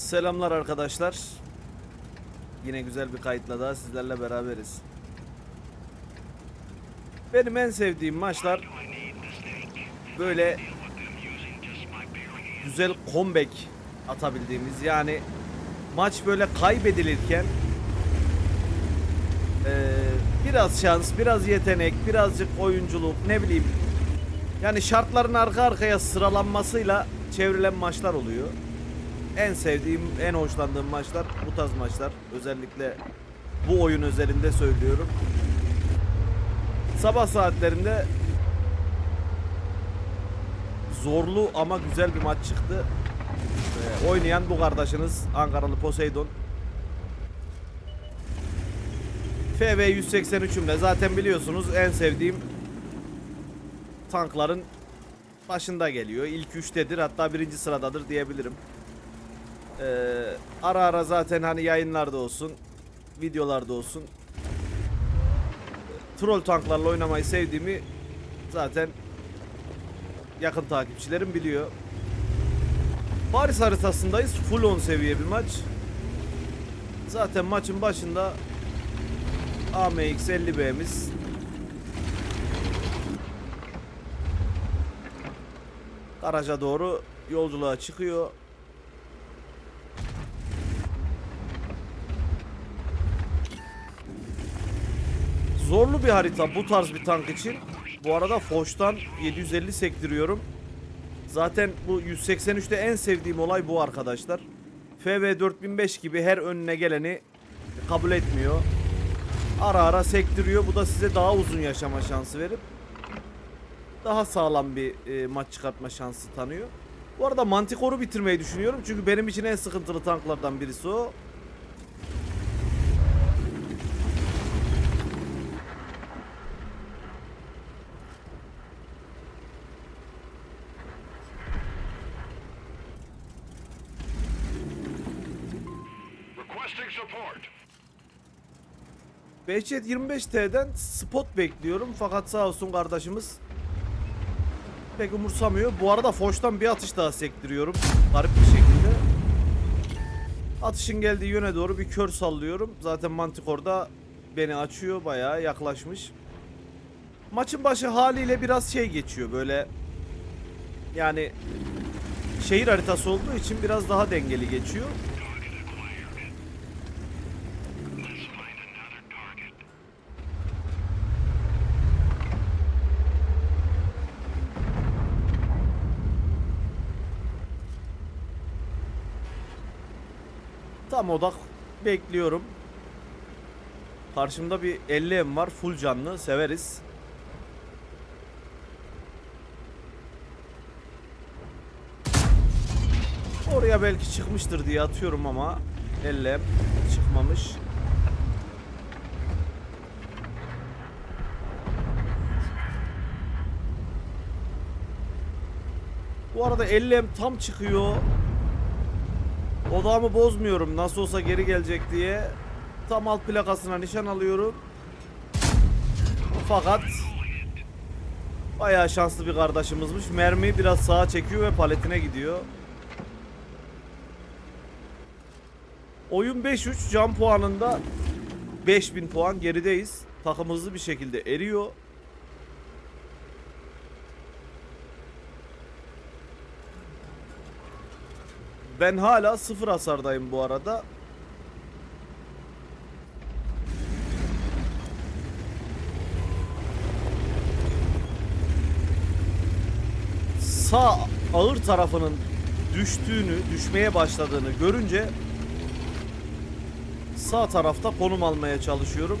Selamlar arkadaşlar. Yine güzel bir kayıtla daha sizlerle beraberiz. Benim en sevdiğim maçlar böyle güzel comeback atabildiğimiz yani maç böyle kaybedilirken eee, biraz şans, biraz yetenek, birazcık oyunculuk ne bileyim yani şartların arka arkaya sıralanmasıyla çevrilen maçlar oluyor. En sevdiğim, en hoşlandığım maçlar bu tarz maçlar. Özellikle bu oyun özelinde söylüyorum. Sabah saatlerinde zorlu ama güzel bir maç çıktı. Ee, oynayan bu kardeşiniz Ankaralı Poseidon. FV 183'ümle zaten biliyorsunuz en sevdiğim tankların başında geliyor. İlk üçtedir hatta birinci sıradadır diyebilirim. Ee, ara ara zaten hani yayınlarda olsun, videolarda olsun troll tanklarla oynamayı sevdiğimi zaten yakın takipçilerim biliyor. Paris haritasındayız. Full 10 seviye bir maç. Zaten maçın başında AMX 50B'miz garaja doğru yolculuğa çıkıyor. Zorlu bir harita bu tarz bir tank için. Bu arada Foch'tan 750 sektiriyorum. Zaten bu 183'te en sevdiğim olay bu arkadaşlar. FV 4005 gibi her önüne geleni kabul etmiyor. Ara ara sektiriyor. Bu da size daha uzun yaşama şansı verip daha sağlam bir e, maç çıkartma şansı tanıyor. Bu arada Manticore'u bitirmeyi düşünüyorum. Çünkü benim için en sıkıntılı tanklardan birisi o. Behçet 25T'den spot bekliyorum fakat sağ olsun kardeşimiz pek umursamıyor. Bu arada Foç'tan bir atış daha sektiriyorum garip bir şekilde. Atışın geldiği yöne doğru bir kör sallıyorum. Zaten Manticore'da beni açıyor bayağı yaklaşmış. Maçın başı haliyle biraz şey geçiyor böyle yani şehir haritası olduğu için biraz daha dengeli geçiyor. Tam odak bekliyorum. Karşımda bir 50M var. Full canlı. Severiz. Oraya belki çıkmıştır diye atıyorum ama 50M çıkmamış. Bu arada 50M tam çıkıyor. Odağımı bozmuyorum nasıl olsa geri gelecek diye. Tam alt plakasına nişan alıyorum. Fakat bayağı şanslı bir kardeşimizmiş. Mermi biraz sağa çekiyor ve paletine gidiyor. Oyun 5-3 can puanında 5000 puan gerideyiz. Takım hızlı bir şekilde eriyor. Ben hala sıfır hasardayım bu arada. Sağ ağır tarafının düştüğünü, düşmeye başladığını görünce sağ tarafta konum almaya çalışıyorum.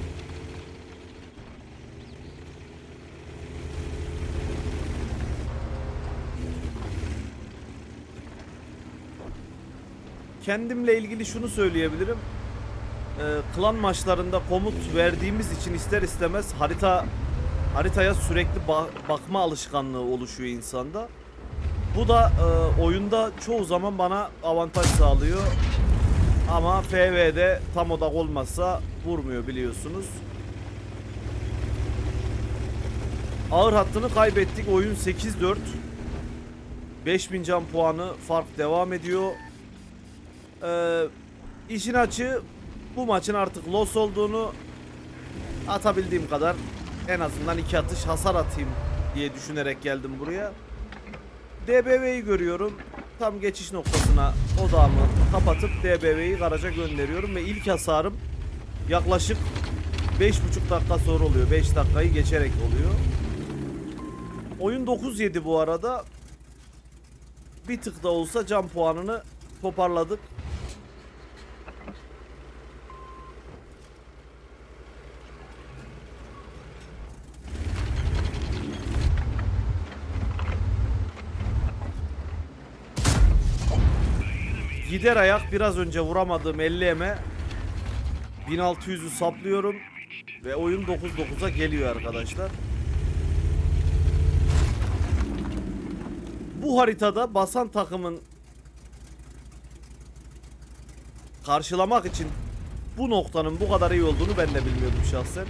Kendimle ilgili şunu söyleyebilirim. Ee, klan maçlarında komut verdiğimiz için ister istemez harita haritaya sürekli ba- bakma alışkanlığı oluşuyor insanda. Bu da e, oyunda çoğu zaman bana avantaj sağlıyor. Ama FV'de tam odak olmazsa vurmuyor biliyorsunuz. Ağır hattını kaybettik. Oyun 8-4. 5000 can puanı fark devam ediyor. Ee, işin açığı bu maçın artık loss olduğunu atabildiğim kadar en azından iki atış hasar atayım diye düşünerek geldim buraya. DBV'yi görüyorum. Tam geçiş noktasına odağımı kapatıp DBV'yi garaja gönderiyorum ve ilk hasarım yaklaşık 5,5 dakika sonra oluyor. 5 dakikayı geçerek oluyor. Oyun 9-7 bu arada. Bir tık da olsa can puanını toparladık. Gider ayak biraz önce vuramadığım 50'eme 1600'ü saplıyorum ve oyun 9-9'a geliyor arkadaşlar. Bu haritada basan takımın karşılamak için bu noktanın bu kadar iyi olduğunu ben de bilmiyordum şahsen.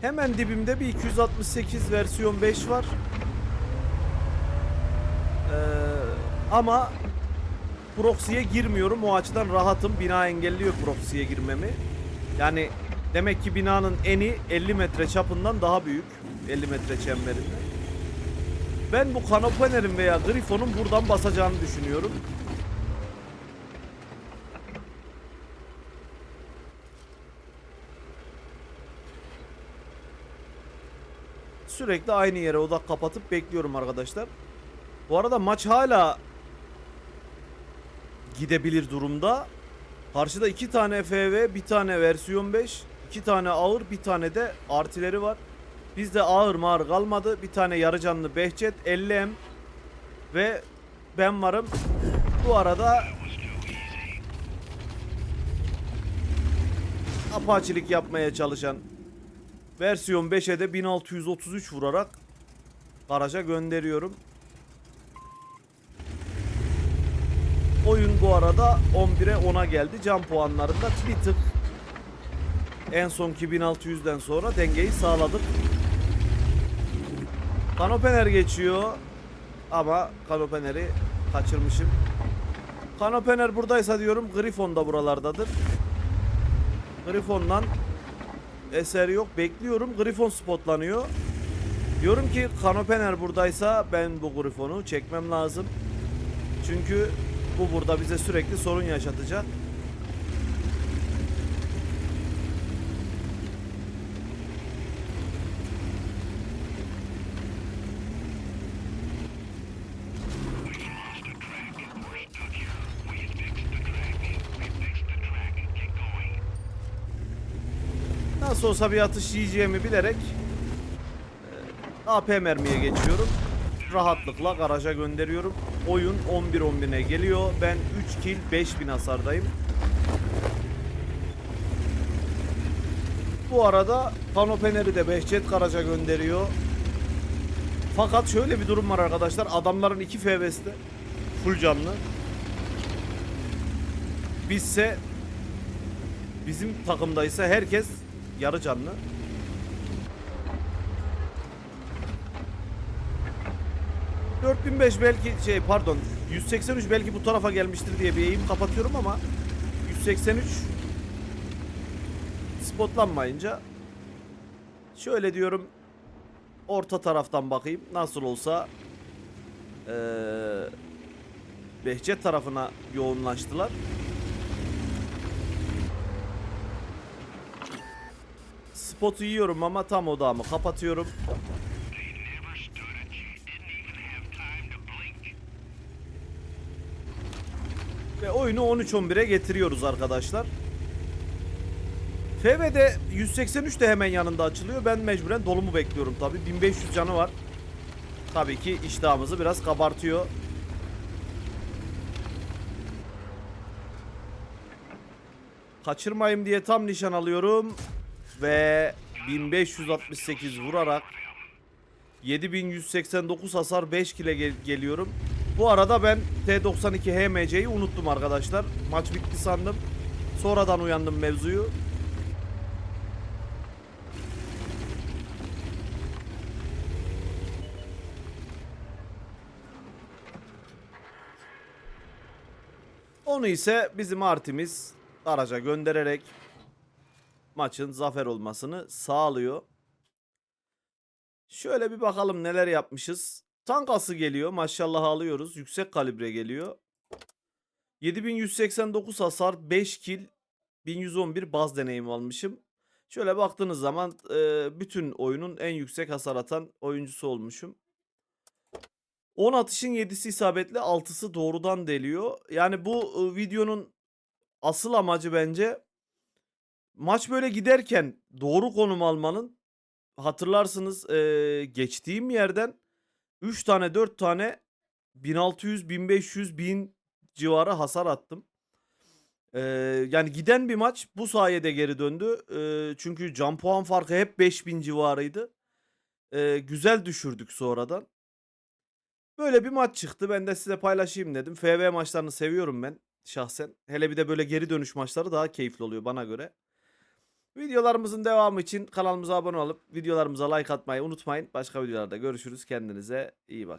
Hemen dibimde bir 268 versiyon 5 var. Ee, ama proxy'ye girmiyorum. O açıdan rahatım. Bina engelliyor proxy'ye girmemi. Yani demek ki binanın eni 50 metre çapından daha büyük. 50 metre çemberinde. Ben bu Kanopener'in veya Griffon'un buradan basacağını düşünüyorum. Sürekli aynı yere odak kapatıp bekliyorum arkadaşlar. Bu arada maç hala gidebilir durumda. Karşıda iki tane FV, bir tane versiyon 5, iki tane ağır, bir tane de artileri var. Bizde ağır mağır kalmadı. Bir tane yarı canlı Behçet, 50M ve ben varım. Bu arada apaçilik yapmaya çalışan versiyon 5'e de 1633 vurarak garaja gönderiyorum. Oyun bu arada 11'e 10'a geldi. Can puanlarında bir tık en sonki 1600'den sonra dengeyi sağladık. Kanopener geçiyor. Ama Kanopener'i kaçırmışım. Kanopener buradaysa diyorum Griffon da buralardadır. Griffon'dan eser yok. Bekliyorum. Griffon spotlanıyor. Diyorum ki Kanopener buradaysa ben bu Griffon'u çekmem lazım. Çünkü bu burada bize sürekli sorun yaşatacak. Nasıl olsa bir atış yiyeceğimi bilerek e, AP mermiye geçiyorum. Rahatlıkla garaja gönderiyorum. Oyun 11-11'e geliyor. Ben 3 kill 5000 hasardayım. Bu arada Panopener'i de Behçet garaja gönderiyor. Fakat şöyle bir durum var arkadaşlar. Adamların iki FVS'de full canlı. Bizse bizim takımdaysa herkes yarı canlı. ...4005 belki şey pardon 183 belki bu tarafa gelmiştir diye bir eğim kapatıyorum ama 183 spotlanmayınca şöyle diyorum orta taraftan bakayım nasıl olsa eee Behçet tarafına yoğunlaştılar. Spotu yiyorum ama tam odağımı kapatıyorum. Ve oyunu 13-11'e getiriyoruz arkadaşlar. FV'de 183 de hemen yanında açılıyor. Ben mecburen dolumu bekliyorum tabi. 1500 canı var. Tabii ki iştahımızı biraz kabartıyor. Kaçırmayayım diye tam nişan alıyorum. Ve 1568 vurarak 7189 hasar 5 kile gel- geliyorum. Bu arada ben T92 HMC'yi unuttum arkadaşlar. Maç bitti sandım. Sonradan uyandım mevzuyu. Onu ise bizim artimiz araca göndererek maçın zafer olmasını sağlıyor. Şöyle bir bakalım neler yapmışız. Tankası geliyor. Maşallah alıyoruz. Yüksek kalibre geliyor. 7189 hasar, 5 kill, 1111 baz deneyim almışım. Şöyle baktığınız zaman e, bütün oyunun en yüksek hasar atan oyuncusu olmuşum. 10 atışın 7'si isabetli, 6'sı doğrudan deliyor. Yani bu e, videonun asıl amacı bence maç böyle giderken doğru konum almanın hatırlarsınız e, geçtiğim yerden 3 tane 4 tane 1600 1500 1000 civarı hasar attım. E, yani giden bir maç bu sayede geri döndü. E, çünkü can puan farkı hep 5000 civarıydı. E, güzel düşürdük sonradan. Böyle bir maç çıktı. Ben de size paylaşayım dedim. FV maçlarını seviyorum ben şahsen. Hele bir de böyle geri dönüş maçları daha keyifli oluyor bana göre. Videolarımızın devamı için kanalımıza abone olup videolarımıza like atmayı unutmayın. Başka videolarda görüşürüz. Kendinize iyi bakın.